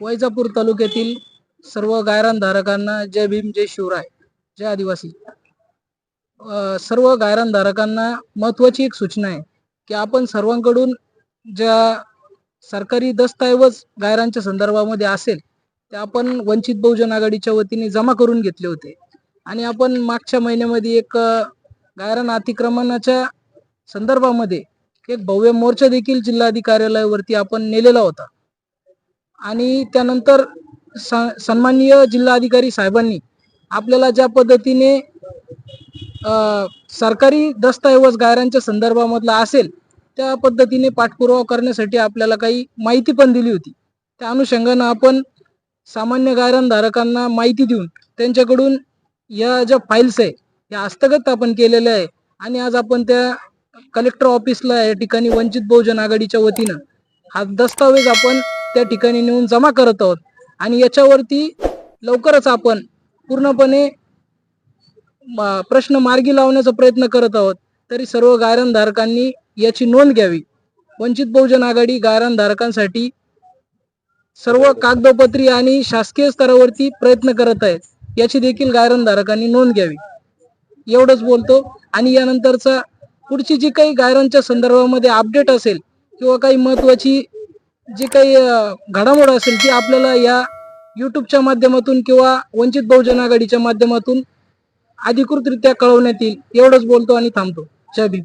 वैजापूर तालुक्यातील सर्व गायरानधारकांना जय भीम जय शिवराय जय आदिवासी. सर्व गायरानधारकांना महत्त्वाची एक सूचना आहे की आपण सर्वांकडून ज्या सरकारी दस्तऐवज गायरांच्या संदर्भामध्ये असेल ते आपण वंचित बहुजन आघाडीच्या वतीने जमा करून घेतले होते. आणि आपण मागच्या महिन्यामध्ये एक गायरान अतिक्रमणाच्या संदर्भामध्ये एक भव्य मोर्चा देखील जिल्हाधिकार्यालयावरती आपण नेलेला होता. आणि त्यानंतर स- सन्माननीय जिल्हाधिकारी साहेबांनी आपल्याला ज्या पद्धतीने सरकारी दस्तऐवज गायरांच्या संदर्भामधला असेल त्या पद्धतीने पाठपुरावा करण्यासाठी आपल्याला काही माहिती पण दिली होती. त्या अनुषंगानं आपण सामान्य गायरानधारकांना माहिती देऊन त्यांच्याकडून या ज्या फाईल्स आहे या हस्तगत आपण केलेल्या आहे आणि आज आपण त्या कलेक्टर ऑफिसला या ठिकाणी वंचित बहुजन आघाडीच्या वतीनं हा दस्तावेज आपण त्या ठिकाणी नेऊन जमा करत आहोत. आणि याच्यावरती लवकरच आपण पूर्णपणे प्रश्न मार्गी लावण्याचा प्रयत्न करत आहोत. तरी सर्व गायरानधारकांनी याची नोंद घ्यावी. वंचित बहुजन आघाडी गायरानधारकांसाठी सर्व कागदोपत्री आणि शासकीय स्तरावरती प्रयत्न करत आहेत. याची देखील गायरानधारकांनी नोंद घ्यावी. एवढंच बोलतो. आणि यानंतरचा पुढची जी काही गायरांच्या संदर्भामध्ये अपडेट असेल किंवा काही महत्वाची जी काही घडामोड असेल ती आपल्याला या युट्यूबच्या माध्यमातून किंवा वंचित बहुजन आघाडीच्या माध्यमातून अधिकृतरित्या कळवण्यात येईल. एवढंच बोलतो आणि थांबतो. जय भीम.